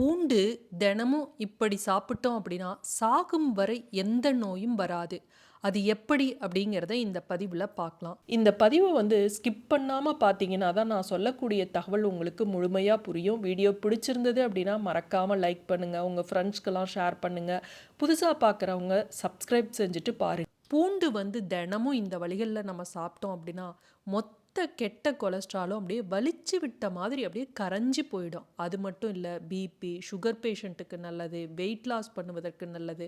பூண்டு தினமும் இப்படி சாப்பிட்டோம் அப்படின்னா சாகும் வரை எந்த நோயும் வராது. அது எப்படி அப்படிங்கிறத இந்த பதிவில் பார்க்கலாம். இந்த பதிவை வந்து ஸ்கிப் பண்ணாமல் பார்த்தீங்கன்னா தான் நான் சொல்லக்கூடிய தகவல் உங்களுக்கு முழுமையாக புரியும். வீடியோ பிடிச்சிருந்தது அப்படின்னா மறக்காமல் லைக் பண்ணுங்கள் உங்கள் ஃப்ரெண்ட்ஸ்க்கெல்லாம் ஷேர் பண்ணுங்கள் புதுசாக பார்க்குறவங்க சப்ஸ்கிரைப் செஞ்சுட்டு பாருங்கள் பூண்டு வந்து தினமும் இந்த வழிகளில் நம்ம சாப்பிட்டோம் அப்படின்னா மொத்த மொத்த கெட்ட கொலஸ்ட்ராலும் அப்படியே வலிச்சு விட்ட மாதிரி அப்படியே கரைஞ்சி போயிடும். அது மட்டும் இல்லை பிபி சுகர் பேஷண்ட்டுக்கு நல்லது வெயிட் லாஸ் பண்ணுவதற்கு நல்லது.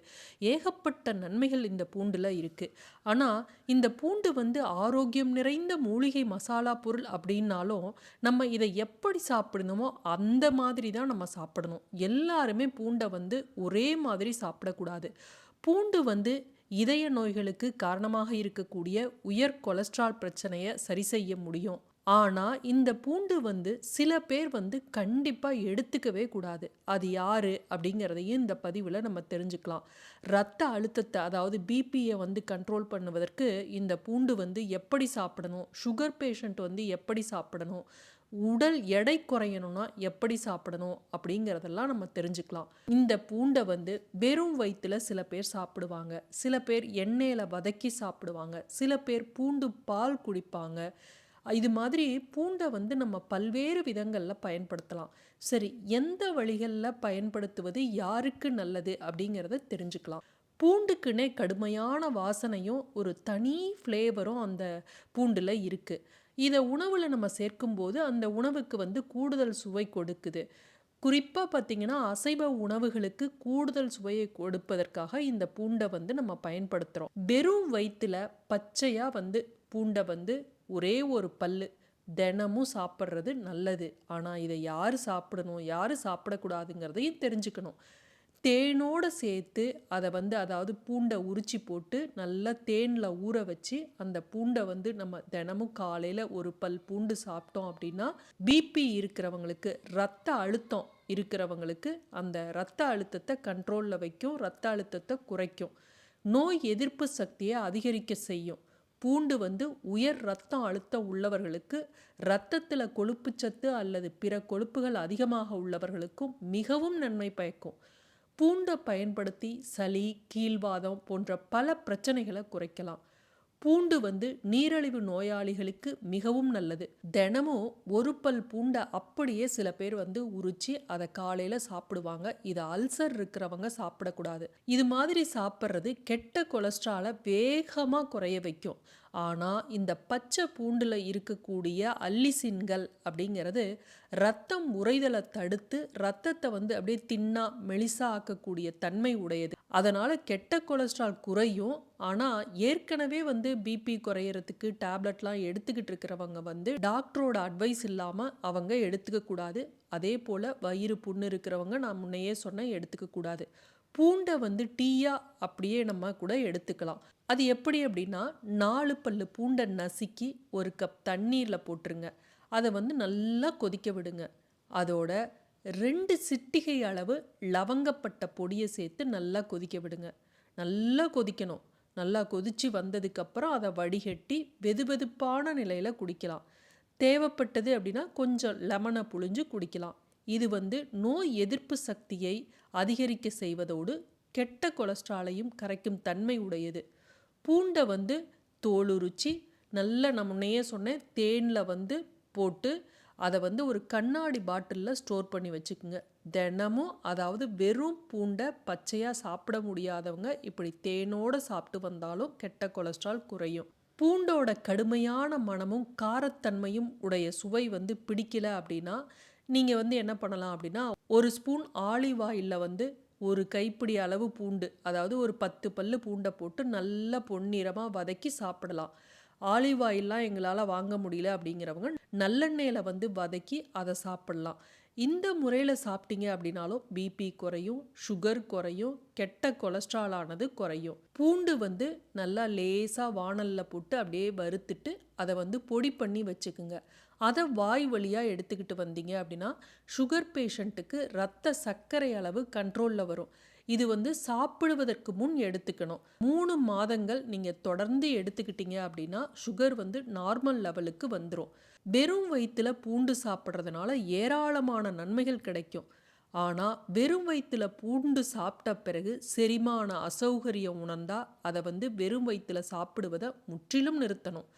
ஏகப்பட்ட நன்மைகள் இந்த பூண்டில் இருக்குது ஆனால் இந்த பூண்டு வந்து ஆரோக்கியம் நிறைந்த மூலிகை மசாலா பொருள் அப்படின்னாலும் நம்ம இதை எப்படி சாப்பிடணுமோ அந்த மாதிரி தான் நம்ம சாப்பிடணும். எல்லாருமே பூண்டை வந்து ஒரே மாதிரி சாப்பிடக்கூடாது. பூண்டு வந்து இதய நோய்களுக்கு காரணமாக இருக்கக்கூடிய உயர் கொலஸ்ட்ரால் பிரச்சனையை சரி செய்ய முடியும். ஆனால் இந்த பூண்டு வந்து சில பேர் வந்து கண்டிப்பாக எடுத்துக்கவே கூடாது. அது யார் அப்படிங்கிறதையும் இந்த பதிவில் நம்ம தெரிஞ்சுக்கலாம். ரத்த அழுத்தத்தை அதாவது பிபியை வந்து கண்ட்ரோல் பண்ணுவதற்கு இந்த பூண்டு வந்து எப்படி சாப்பிடணும்? சுகர் பேஷண்ட் வந்து எப்படி சாப்பிடணும்? உடல் எடை குறையணும்னா எப்படி சாப்பிடணும் அப்படிங்கிறதெல்லாம் நம்ம தெரிஞ்சுக்கலாம். இந்த பூண்டை வந்து வெறும் வயிற்றுல சில பேர் சாப்பிடுவாங்க. சில பேர் எண்ணெயில் வதக்கி சாப்பிடுவாங்க. சில பேர் பூண்டு பால் குடிப்பாங்க. இது மாதிரி பூண்டை வந்து நம்ம பல்வேறு விதங்களில் பயன்படுத்தலாம். சரி எந்த வழிகளில் பயன்படுத்துவது யாருக்கு நல்லது அப்படிங்கிறத தெரிஞ்சுக்கலாம். பூண்டுக்குன்னே கடுமையான வாசனையும் ஒரு தனி ஃப்ளேவரும் அந்த பூண்டில் இருக்குது இதை உணவில் நம்ம சேர்க்கும்போது அந்த உணவுக்கு வந்து கூடுதல் சுவை கொடுக்குது. குறிப்பாக பார்த்திங்கன்னா அசைவ உணவுகளுக்கு கூடுதல் சுவையை கொடுப்பதற்காக இந்த பூண்டை வந்து நம்ம பயன்படுத்துகிறோம் வெறும் வயிற்றில் பச்சையாக வந்து பூண்டை வந்து ஒரே ஒரு பல்லு தினமும் சாப்பிட்றது நல்லது. ஆனால் இதை யார் சாப்பிடணும் யார் சாப்பிடக்கூடாதுங்கிறதையும் தெரிஞ்சுக்கணும். தேனோடு சேர்த்து அதை வந்து அதாவது பூண்டை உரிச்சி போட்டு நல்லா தேனில் ஊற வச்சு அந்த பூண்டை வந்து நம்ம தினமும் காலையில் ஒரு பல் பூண்டு சாப்பிட்டோம் அப்படின்னா பிபி இருக்கிறவங்களுக்கு ரத்த அழுத்தம் இருக்கிறவங்களுக்கு அந்த ரத்த அழுத்தத்தை கண்ட்ரோலில் வைக்கும் ரத்த அழுத்தத்தை குறைக்கும். நோய் எதிர்ப்பு சக்தியை அதிகரிக்க செய்யும். பூண்டு வந்து உயர் ரத்தம் அழுத்தம் உள்ளவர்களுக்கு இரத்தத்தில் கொழுப்புச்சத்து அல்லது பிற கொழுப்புகள் அதிகமாக உள்ளவர்களுக்கும் மிகவும் நன்மை பயக்கும். பூண்டை பயன்படுத்தி சளி கீழ்வாதம் போன்ற பல பிரச்சனைகளை குறைக்கலாம். பூண்டு வந்து நீரிழிவு நோயாளிகளுக்கு மிகவும் நல்லது. தினமும் ஒரு பல் பூண்டை அப்படியே சில பேர் வந்து உரிச்சு அதை காலையில் சாப்பிடுவாங்க. இது அல்சர் இருக்கிறவங்க சாப்பிடக்கூடாது. இது மாதிரி சாப்பிட்றது கெட்ட கொலஸ்ட்ராலை வேகமாக குறைய வைக்கும். ஆனால் இந்த பச்சை பூண்டில் இருக்கக்கூடிய அல்லிசின்கள் அப்படிங்கிறது ரத்தம் உறைதலை தடுத்து ரத்தத்தை வந்து அப்படியே தின்னா மெலிசா ஆக்கக்கூடிய தன்மை உடையது. அதனால் கெட்ட கொலஸ்ட்ரால் குறையும். ஆனால் ஏற்கனவே வந்து பிபி குறையிறதுக்கு டேப்லெட்லாம் எடுத்துக்கிட்டு இருக்கிறவங்க வந்து டாக்டரோட அட்வைஸ் இல்லாமல் அவங்க எடுத்துக்கக்கூடாது. அதே போல் வயிறு புண்ணு இருக்கிறவங்க நான் முன்னையே சொன்னேன் எடுத்துக்கக்கூடாது. பூண்டை வந்து டீயா அப்படியே நம்ம கூட எடுத்துக்கலாம். அது எப்படி அப்படின்னா நாலு பல்லு பூண்டை நசுக்கி ஒரு கப் தண்ணீரில் போட்டுருங்க. அதை வந்து நல்லா கொதிக்க விடுங்க. அதோட ரெண்டு சிட்டிகை அளவு லவங்கப்பட்ட பொடியை சேர்த்து நல்லா கொதிக்க விடுங்க. நல்லா கொதிக்கணும். நல்லா கொதித்து வந்ததுக்கப்புறம் அதை வடிகட்டி வெது வெதுப்பான நிலையில் குடிக்கலாம். தேவைப்பட்டது அப்படின்னா கொஞ்சம் லெமனை புழிஞ்சு குடிக்கலாம். இது வந்து நோய் எதிர்ப்பு சக்தியை அதிகரிக்க செய்வதோடு கெட்ட கொலஸ்ட்ராலையும் கரைக்கும் தன்மை உடையது. பூண்டை வந்து தோலுரிச்சி நல்ல நம்மனையே சொன்னேன் தேனில் வந்து போட்டு அதை வந்து ஒரு கண்ணாடி பாட்டிலில் ஸ்டோர் பண்ணி வச்சுக்கோங்க. தினமும் அதாவது வெறும் பூண்டை பச்சையாக சாப்பிட முடியாதவங்க இப்படி தேனோடு சாப்பிட்டு வந்தாலும் கெட்ட கொலஸ்ட்ரால் குறையும். பூண்டோட கடுமையான மனமும் காரத்தன்மையும் உடைய சுவை வந்து பிடிக்கல அப்படின்னா நீங்கள் வந்து என்ன பண்ணலாம் அப்படின்னா ஒரு ஸ்பூன் ஆலிவ் ஆயிலில் வந்து ஒரு கைப்பிடி அளவு பூண்டு அதாவது ஒரு பத்து பல்லு பூண்டை போட்டு நல்லா பொன்னிறமாக வதக்கி சாப்பிடலாம். ஆலிவ் ஆயிலெலாம் எங்களால் வாங்க முடியல அப்படிங்கிறவங்க நல்லெண்ணெயில் வந்து வதக்கி அதை சாப்பிட்லாம். இந்த முறையில் சாப்பிட்டீங்க அப்படின்னாலும் பிபி குறையும் சுகர் குறையும் கெட்ட கொலஸ்ட்ரால் ஆனது குறையும். பூண்டு வந்து நல்லா லேசாக வானலில் போட்டு அப்படியே வறுத்துட்டு அதை வந்து பொடி பண்ணி வச்சுக்குங்க. அதை வாய் வழியாக எடுத்துக்கிட்டு வந்தீங்க அப்படின்னா சுகர் பேஷண்ட்டுக்கு ரத்த சர்க்கரை அளவு கண்ட்ரோலில் வரும். இது வந்து சாப்பிடுவதற்கு முன் எடுத்துக்கணும். மூணு மாதங்கள் நீங்கள் தொடர்ந்து எடுத்துக்கிட்டீங்க அப்படின்னா சுகர் வந்து நார்மல் லெவலுக்கு வந்துடும் வெறும் வயிற்றில் பூண்டு சாப்பிட்றதுனால ஏராளமான நன்மைகள் கிடைக்கும். ஆனால் வெறும் வயிற்றுல பூண்டு சாப்பிட்ட பிறகு செரிமான அசௌகரியம் உணர்ந்தால் அதை வந்து வெறும் வயிற்றுல சாப்பிடுவதை முற்றிலும் நிறுத்தணும்.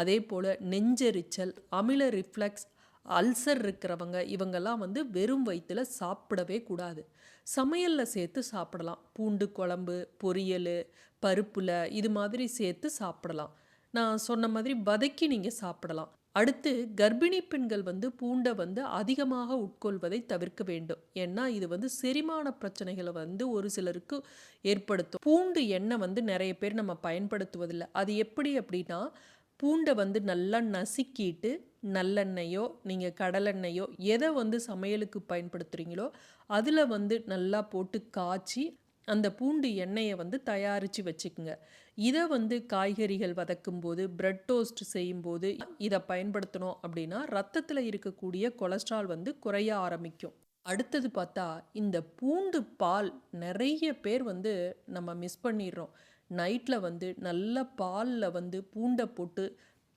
அதே போல் நெஞ்செரிச்சல் அமில ரிஃப்ளெக்ஸ் அல்சர் இருக்கிறவங்க இவங்கெல்லாம் வந்து வெறும் வயிற்றில் சாப்பிடவே கூடாது. சமையலில் சேர்த்து சாப்பிடலாம். பூண்டு குழம்பு பொரியல் பருப்பில் இது மாதிரி சேர்த்து சாப்பிடலாம். நான் சொன்ன மாதிரி வதக்கி நீங்கள் சாப்பிடலாம். அடுத்து கர்ப்பிணி பெண்கள் வந்து பூண்டை வந்து அதிகமாக உட்கொள்வதை தவிர்க்க வேண்டும். ஏன்னா இது வந்து செரிமான பிரச்சனைகளை வந்து ஒரு சிலருக்கு ஏற்படுத்தும். பூண்டு எண்ணெய் வந்து நிறைய பேர் நம்ம பயன்படுத்துவதில்லை. அது எப்படி அப்படின்னா பூண்டை வந்து நல்லா நசுக்கிட்டு நல்லெண்ணெயோ நீங்கள் கடலெண்ணெயோ எதை வந்து சமையலுக்கு பயன்படுத்துகிறீங்களோ அதில் வந்து நல்லா போட்டு காய்ச்சி அந்த பூண்டு எண்ணெயை வந்து தயாரித்து வச்சுக்குங்க. இதை வந்து காய்கறிகள் வதக்கும் போது பிரெட் டோஸ்ட் செய்யும்போது இதை பயன்படுத்தணும் அப்படின்னா ரத்தத்தில் இருக்கக்கூடிய கொலஸ்ட்ரால் வந்து குறைய ஆரம்பிக்கும். அடுத்தது பார்த்தா இந்த பூண்டு பால் நிறைய பேர் வந்து நம்ம மிஸ் பண்ணிடுறோம். நைட்டில் வந்து நல்ல பாலில் வந்து பூண்டை போட்டு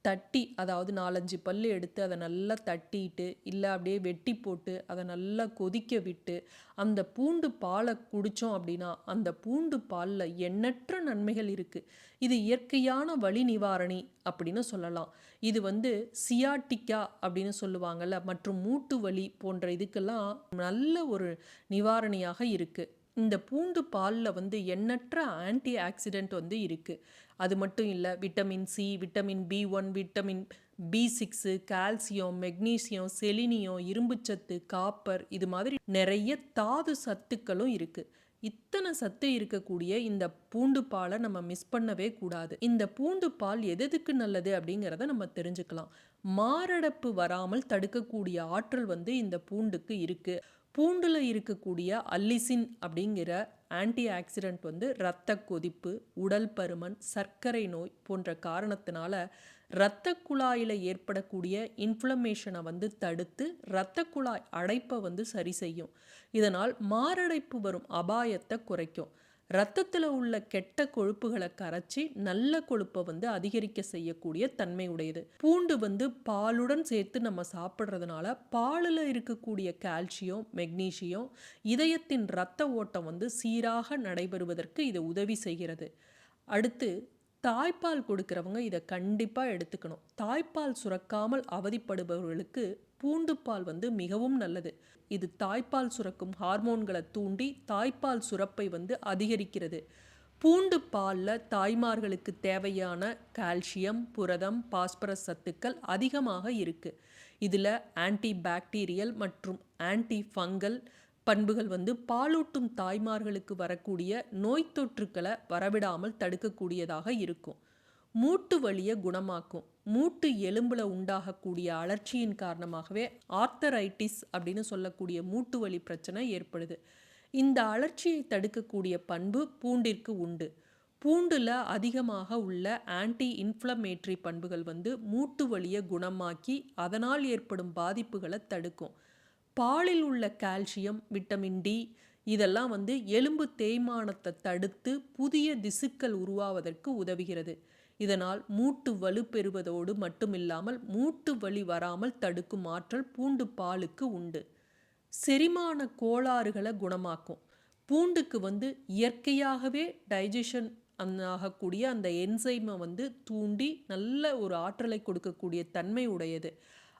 தட்டி அதாவது நாலஞ்சு பல் எடுத்து அதை நல்லா தட்டிட்டு இல்லை அப்படியே வெட்டி போட்டு அதை நல்லா கொதிக்க விட்டு அந்த பூண்டு பாலை குடித்தோம் அப்படின்னா அந்த பூண்டு பாலில் எண்ணற்ற நன்மைகள் இருக்குது இது இயற்கையான வலி நிவாரணி அப்படின்னு சொல்லலாம். இது வந்து சியாட்டிக்கா அப்படின்னு சொல்லுவாங்கள்ல மற்றும் மூட்டு வலி போன்ற இதுக்கெல்லாம் நல்ல ஒரு நிவாரணியாக இருக்குது இந்த பூண்டு பாலில் வந்து எண்ணற்ற ஆன்டி ஆக்சிடெண்ட் வந்து இருக்குது அது மட்டும் இல்லை vitamin C vitamin B one vitamin B six calcium magnesium selenium இரும்புச்சத்து காப்பர் இது மாதிரி நிறைய தாது சத்துக்களும் இருக்குது இத்தனை சத்து இருக்கக்கூடிய இந்த பூண்டு பாலை நம்ம மிஸ் பண்ணவே கூடாது. இந்த பூண்டு பால் எதுக்கு நல்லது அப்படிங்கிறத நம்ம தெரிஞ்சுக்கலாம். மாரடைப்பு வராமல் தடுக்கக்கூடிய ஆற்றல் வந்து இந்த பூண்டுக்கு இருக்குது பூண்டில் இருக்கக்கூடிய அல்லிசின் அப்படிங்கிற ஆன்டி ஆக்சிடெண்ட் வந்து இரத்த கொதிப்பு உடல் பருமன் சர்க்கரை நோய் போன்ற காரணத்தினால இரத்த குழாயில் ஏற்படக்கூடிய இன்ஃப்ளமேஷனை வந்து தடுத்து இரத்த குழாய் அடைப்பை வந்து சரி செய்யும். இதனால் மாரடைப்பு வரும் அபாயத்தை குறைக்கும். ரத்தத்தில் உள்ள கெட்ட கொழுப்புகளை கரைச்சி நல்ல கொழுப்பை வந்து அதிகரிக்க செய்யக்கூடிய தன்மை உடையது. பூண்டு வந்து பாலுடன் சேர்த்து நம்ம சாப்பிட்றதுனால பாலில் இருக்கக்கூடிய கால்சியம் மெக்னீஷியம் இதயத்தின் இரத்த ஓட்டம் வந்து சீராக நடைபெறுவதற்கு இது உதவி செய்கிறது. அடுத்து தாய்ப்பால் கொடுக்குறவங்க இதை கண்டிப்பாக எடுத்துக்கணும். தாய்ப்பால் சுரக்காமல் அவதிப்படுபவர்களுக்கு பூண்டுப்பால் வந்து மிகவும் நல்லது. இது தாய்ப்பால் சுரக்கும் ஹார்மோன்களை தூண்டி தாய்ப்பால் சுரப்பை வந்து அதிகரிக்கிறது. பூண்டு பாலில் தாய்மார்களுக்கு தேவையான கால்சியம் புரதம் பாஸ்பரஸ் சத்துக்கள் அதிகமாக இருக்குது இதில் ஆன்டி பாக்டீரியல் மற்றும் ஆன்டி ஃபங்கல் பண்புகள் வந்து பாலூட்டும் தாய்மார்களுக்கு வரக்கூடிய நோய் தொற்றுக்களை வரவிடாமல் தடுக்கக்கூடியதாக இருக்கும். மூட்டு வலியை குணமாக்கும். மூட்டு எலும்பில் உண்டாகக்கூடிய அலர்ச்சியின் காரணமாகவே ஆர்த்தரைட்டிஸ் அப்படின்னு சொல்லக்கூடிய மூட்டு வலி பிரச்சனை ஏற்படுது. இந்த அலர்ச்சியை தடுக்கக்கூடிய பண்பு பூண்டிற்கு உண்டு. பூண்டில் அதிகமாக உள்ள ஆன்டி இன்ஃப்ளமேட்ரி பண்புகள் வந்து மூட்டு வலியை குணமாக்கி அதனால் ஏற்படும் பாதிப்புகளை தடுக்கும். பாலில் உள்ள கால்சியம் விட்டமின் டி இதெல்லாம் வந்து எலும்பு தேய்மானத்தை தடுத்து புதிய திசுக்கள் உருவாவதற்கு உதவுகிறது. இதனால் மூட்டு வலு பெறுவதோடு மட்டுமில்லாமல் மூட்டு வலி வராமல் தடுக்கும் ஆற்றல் பூண்டு பாலுக்கு உண்டு. செரிமான கோளாறுகளை குணமாக்கும். பூண்டுக்கு வந்து இயற்கையாகவே டைஜஷன் ஆகக்கூடிய அந்த என்சைமை வந்து தூண்டி நல்ல ஒரு ஆற்றலை கொடுக்கக்கூடிய தன்மை உடையது.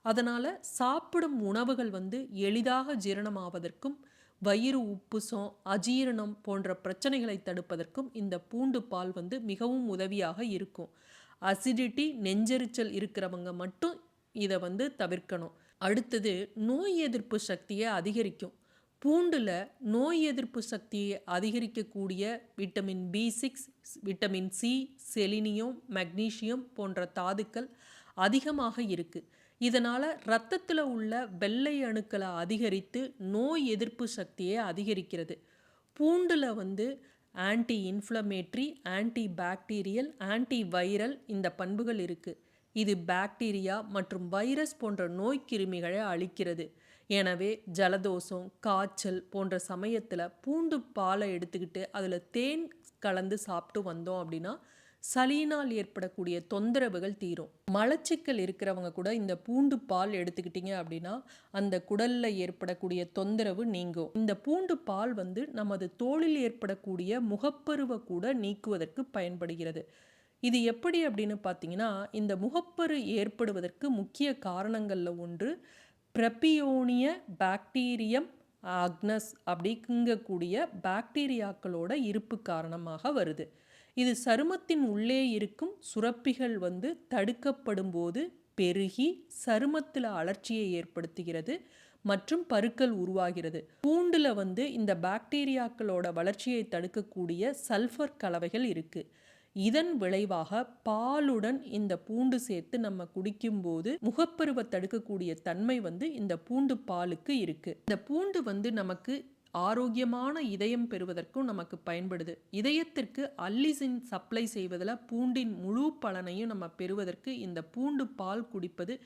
அதனால் சாப்பிடும் உணவுகள் வந்து எளிதாக ஜீரணமாவதற்கும் வயிறு உப்புசம் அஜீரணம் போன்ற பிரச்சனைகளை தடுப்பதற்கும் இந்த பூண்டு பால் வந்து மிகவும் உதவியாக இருக்கும். அசிடிட்டி நெஞ்செரிச்சல் இருக்கிறவங்க மட்டும் இதை வந்து தவிர்க்கணும். அடுத்தது நோய் எதிர்ப்பு சக்தியை அதிகரிக்கும். பூண்டில் நோய் எதிர்ப்பு சக்தியை அதிகரிக்கக்கூடிய vitamin B six vitamin C selenium magnesium போன்ற தாதுக்கள் அதிகமாக இருக்குது இதனால் ரத்தத்தில் உள்ள வெள்ளை அணுக்களை அதிகரித்து நோய் எதிர்ப்பு சக்தியை அதிகரிக்கிறது. பூண்டில் வந்து anti inflammatory anti bacterial anti viral இந்த பண்புகள் இருக்குது இது பாக்டீரியா மற்றும் வைரஸ் போன்ற நோய் கிருமிகளை அழிக்கிறது. எனவே ஜலதோஷம் காய்ச்சல் போன்ற சமயத்தில் பூண்டு பாலை எடுத்துக்கிட்டு அதில் தேன் கலந்து சாப்பிட்டு வந்தோம் அப்படின்னா சளியினால் ஏற்படக்கூடிய தொந்தரவுகள் தீரும். மலச்சிக்கல் இருக்கிறவங்க கூட இந்த பூண்டு பால் எடுத்துக்கிட்டீங்க அப்படின்னா அந்த குடல்ல ஏற்படக்கூடிய தொந்தரவு நீங்கும். இந்த பூண்டு பால் வந்து நமது தோளில் ஏற்படக்கூடிய முகப்பருவை கூட நீக்குவதற்கு பயன்படுகிறது. இது எப்படி அப்படின்னு பார்த்தீங்கன்னா இந்த முகப்பரு ஏற்படுவதற்கு முக்கிய காரணங்களில் ஒன்று பிரப்பியோனிய பாக்டீரியம் ஆக்னஸ் அப்படிங்கக்கூடிய பாக்டீரியாக்களோட இருப்பு காரணமாக வருது. இது சருமத்தின் உள்ளே இருக்கும் சுரப்பிகள் வந்து தடுக்கப்படும் போது பெருகி சருமத்தில் அலர்ச்சியை ஏற்படுத்துகிறது மற்றும் பருக்கள் உருவாகிறது. பூண்டில் வந்து இந்த பாக்டீரியாக்களோட வளர்ச்சியை தடுக்கக்கூடிய சல்ஃபர் கலவைகள் இருக்குது இதன் விளைவாக பாலுடன் இந்த பூண்டு சேர்த்து நம்ம குடிக்கும்போது முகப்பருவை தடுக்கக்கூடிய தன்மை வந்து இந்த பூண்டு பாலுக்கு இருக்குது இந்த பூண்டு வந்து நமக்கு ஆரோக்கியமான இதயம் பெறுவதற்கும் நமக்கு பயன்படுது. இதயத்திற்கு அல்லிசின் சப்ளை செய்வதில் பூண்டின் முழு பலனையும் நம்ம பெறுவதற்கு இந்த பூண்டு பால் குடிப்பது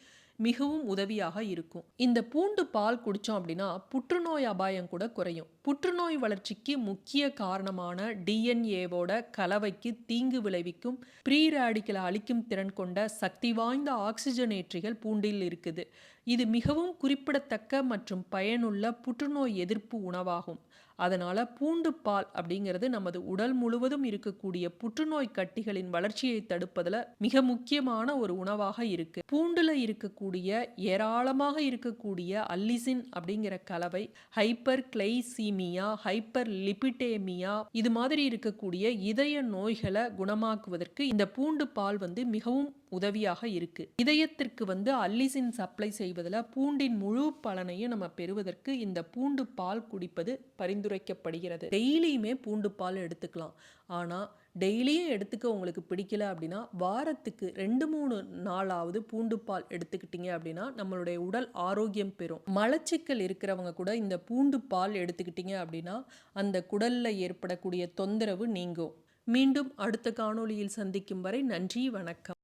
மிகவும் உதவியாக இருக்கும். இந்த பூண்டு பால் குடித்தோம் அப்படின்னா புற்றுநோய் அபாயம் கூட குறையும். புற்றுநோய் வளர்ச்சிக்கு முக்கிய காரணமான டிஎன்ஏவோட கலவைக்கு தீங்கு விளைவிக்கும் ப்ரீ ரேடிக்கலை அழிக்கும் திறன் கொண்ட சக்தி வாய்ந்த ஆக்சிஜனேற்றிகள் பூண்டில் இருக்குது. இது மிகவும் குறிப்பிடத்தக்க மற்றும் பயனுள்ள புற்றுநோய் எதிர்ப்பு உணவாகும். அதனால் பூண்டு பால் அப்படிங்கிறது நமது உடல் முழுவதும் இருக்கக்கூடிய புற்றுநோய் கட்டிகளின் வளர்ச்சியை தடுப்பதில் மிக முக்கியமான ஒரு உணவாக இருக்கு. பூண்டுல இருக்கக்கூடிய ஏராளமாக இருக்கக்கூடிய அல்லிசின் அப்படிங்கிற கலவை ஹைப்பர் கிளைசீமியா ஹைப்பர் லிபிடேமியா இது மாதிரி இருக்கக்கூடிய இதய நோய்களை குணமாக்குவதற்கு இந்த பூண்டு பால் வந்து மிகவும் உதவியாக இருக்கு. இதயத்திற்கு வந்து அல்லிசின் சப்ளை செய்வதில் பூண்டின் முழு பலனையும் நம்ம பெறுவதற்கு இந்த பூண்டு பால் குடிப்பது பரிந்துரைக்கப்படுகிறது டெய்லியுமே பூண்டு பால் எடுத்துக்கலாம். ஆனால் டெய்லியும் எடுத்துக்க உங்களுக்கு பிடிக்கல அப்படின்னா வாரத்துக்கு ரெண்டு மூணு நாளாவது பூண்டு பால் எடுத்துக்கிட்டீங்க அப்படின்னா நம்மளுடைய உடல் ஆரோக்கியம் பெறும். மலச்சிக்கல் இருக்கிறவங்க கூட இந்த பூண்டு பால் எடுத்துக்கிட்டீங்க அப்படின்னா அந்த குடல்ல ஏற்படக்கூடிய தொந்தரவு நீங்கும். மீண்டும் அடுத்த காணொளியில் சந்திக்கும் வரை நன்றி வணக்கம்.